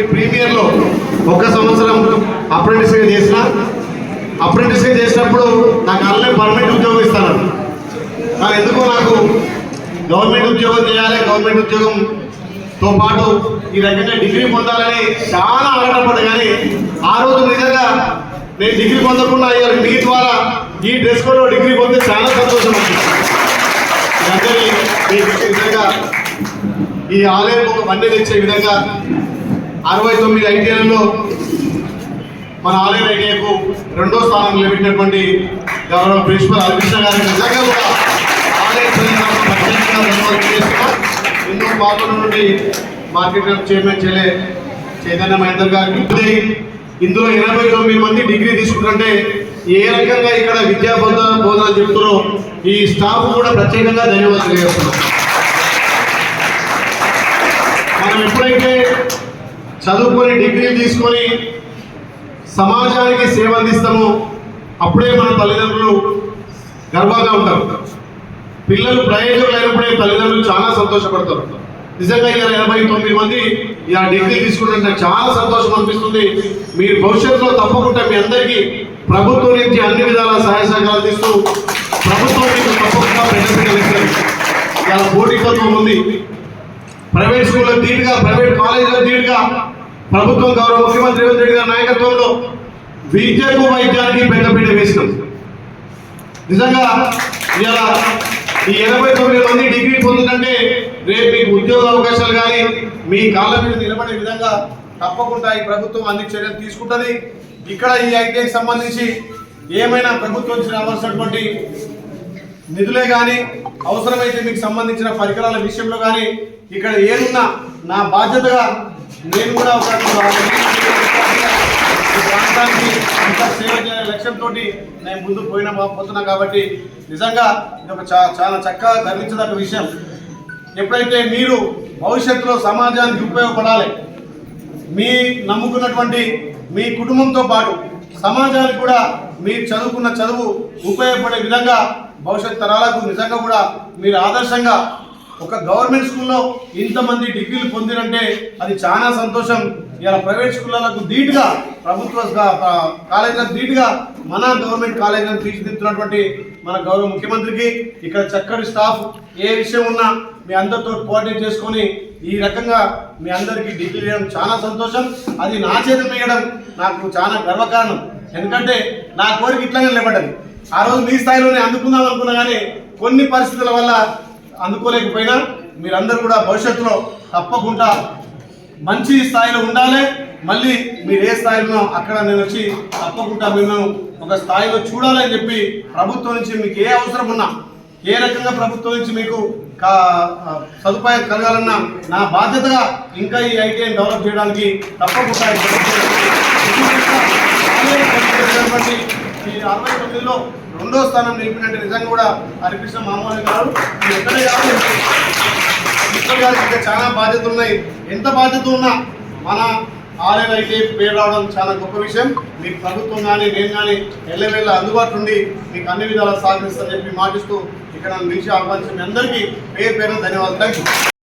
ఉన్నటువంటి ప్రీమియర్లో ఒక సంవత్సరం అప్రెంటిస్గా చేసిన అప్రెంటిస్గా చేసినప్పుడు నాకు అల్లే పర్మనెంట్ ఉద్యోగం ఇస్తాను. నాకు ఎందుకో నాకు గవర్నమెంట్ ఉద్యోగం చేయాలి గవర్నమెంట్ ఉద్యోగంతో పాటు ఈ రకంగా డిగ్రీ పొందాలని చాలా ఆరాటపడ్డా కానీ ఆ రోజు నిజంగా నేను డిగ్రీ పొందకుండా అయ్యారు మీ ద్వారా ఈ డ్రెస్ కోడ్లో డిగ్రీ పొందితే చాలా సంతోషం అనిపిస్తుంది అందరి నిజంగా ఈ ఆలయం ఒక వన్నె తెచ్చే విధంగా అరవై తొమ్మిది ఐటీఐలలో మన ఆలయ ఐటీఐకు రెండో స్థానం నిలబెట్టినటువంటి గౌరవ ప్రిన్సిపల్ హరికృష్ణ గారి నిజంగా కూడా ఆలయ ప్రత్యేకంగా ఎన్నో పాపల నుండి మార్కెట్ చైర్మన్ చెల్లె చైతన్య మహేందర్ గారికి. ఇందులో ఎనభై తొమ్మిది మంది డిగ్రీ తీసుకుంటుంటే ఏ రకంగా ఇక్కడ విద్యా బోధన బోధన చెప్తారో ఈ స్టాఫ్ కూడా ప్రత్యేకంగా ధన్యవాదాలు చేస్తున్నాం మనం ఎప్పుడైతే చదువుకొని డిగ్రీలు తీసుకొని సమాజానికి సేవ అందిస్తామో అప్పుడే మన తల్లిదండ్రులు గర్వంగా ఉంటారు. పిల్లలు ప్రయోజకులు అయినప్పుడే తల్లిదండ్రులు చాలా సంతోషపడతారు. నిజంగా ఇలా ఎనభై తొమ్మిది మంది ఇలా డిగ్రీ తీసుకుంటే చాలా సంతోషం అనిపిస్తుంది. మీరు భవిష్యత్తులో తప్పకుండా మీ అందరికీ ప్రభుత్వం నుంచి అన్ని విధాల సహాయ సహకారాలు తీస్తూ ప్రభుత్వం మీకు తప్పకుండా ప్రజలు ఇలా పోటీతత్వం ఉంది. ప్రైవేట్ స్కూల్లో ధీటుగా ప్రైవేట్ కాలేజీలో ధీటుగా ప్రభుత్వం గౌరవ ముఖ్యమంత్రి రేవంత్ రెడ్డి గారి నాయకత్వంలో విద్యకు వైద్యానికి పెద్దపీట వేసినాం. నిజంగా ఇలా ఈ ఎనభై తొమ్మిది మంది డిగ్రీ పొందుతుంటే రేపు మీకు ఉద్యోగ అవకాశాలు కానీ మీ కాళ్ళ మీద నిలబడే విధంగా తప్పకుండా ఈ ప్రభుత్వం అన్ని చర్యలు తీసుకుంటుంది. ఇక్కడ ఈ ఐటీఐకి సంబంధించి ఏమైనా ప్రభుత్వం నుంచి రావాల్సినటువంటి నిధులే కానీ అవసరమైతే మీకు సంబంధించిన పరికరాల విషయంలో కానీ ఇక్కడ ఏదున్నా నా బాధ్యతగా నేను కూడా ఒక ప్రాంతానికి ఇంకా సేవ చేయాలనే లక్ష్యంతో నేను ముందుకు పోయిన పోతున్నా కాబట్టి నిజంగా ఇది ఒక చా- చాలా చక్కగా గర్వించదగ్గ విషయం. ఎప్పుడైతే మీరు భవిష్యత్తులో సమాజానికి ఉపయోగపడాలి మీ నమ్ముకున్నటువంటి మీ కుటుంబంతో పాటు సమాజానికి కూడా మీరు చదువుకున్న చదువు ఉపయోగపడే విధంగా భవిష్యత్ తరాలకు నిజంగా కూడా మీరు ఆదర్శంగా ఒక గవర్నమెంట్ స్కూల్లో ఇంతమంది డిగ్రీలు పొందినంటే అది చాలా సంతోషం. ఇలా ప్రైవేట్ స్కూళ్ళకు ధీటుగా ప్రభుత్వ కాలేజీలకు ధీటుగా మన గవర్నమెంట్ కాలేజీలను తీర్చిదిద్దుతున్నటువంటి మన గౌరవ ముఖ్యమంత్రికి ఇక్కడ చక్కటి స్టాఫ్ ఏ విషయం ఉన్నా మీ అందరితో కోఆర్డినేట్ చేసుకొని ఈ రకంగా మీ అందరికీ డిగ్రీ ఇవ్వడం చాలా సంతోషం. అది నా చేత వేయడం నాకు చాలా గర్వకారణం. ఎందుకంటే నా కోరిక ఇట్లానే నిలబడ్డది. ఆ రోజు మీ స్థాయిలోనే అందుకుందాం అనుకున్నా కానీ కొన్ని పరిస్థితుల వల్ల అందుకోలేకపోయినా మీరందరూ కూడా భవిష్యత్తులో తప్పకుండా మంచి స్థాయిలో ఉండాలి. మళ్ళీ మీరు ఏ స్థాయిలో అక్కడ నేను వచ్చి తప్పకుండా మిమ్మల్ని ఒక స్థాయిలో చూడాలని చెప్పి ప్రభుత్వం నుంచి మీకు ఏ అవసరం ఉన్నా ఏ రకంగా ప్రభుత్వం నుంచి మీకు కా- సదుపాయం కలగాలన్నా నా బాధ్యతగా ఇంకా ఈ ఐటీఐని డెవలప్ చేయడానికి తప్పకుండా ఈ అరవై తొమ్మిదిలో రెండో స్థానం నిలిపినట్టు నిజంగా కూడా హరికృష్ణ మామూలు గారు ఎక్కడే కాదు. ఇక్కడ ఇంకా చాలా బాధ్యతలు ఉన్నాయి. ఎంత బాధ్యత ఉన్నా మన ఆలయం అయితే పేరు రావడం చాలా గొప్ప విషయం. మీకు ప్రభుత్వం కానీ నేను కానీ ఎల్లవేళ్ళ అందుబాటులో ఉండి మీకు అన్ని విధాలా సహకరిస్తారని చెప్పి మాటిస్తూ ఇక్కడ నన్ను ఆహ్వానించిన మీ అందరికీ. పేరు పేరు ధన్యవాదాలు. Thank you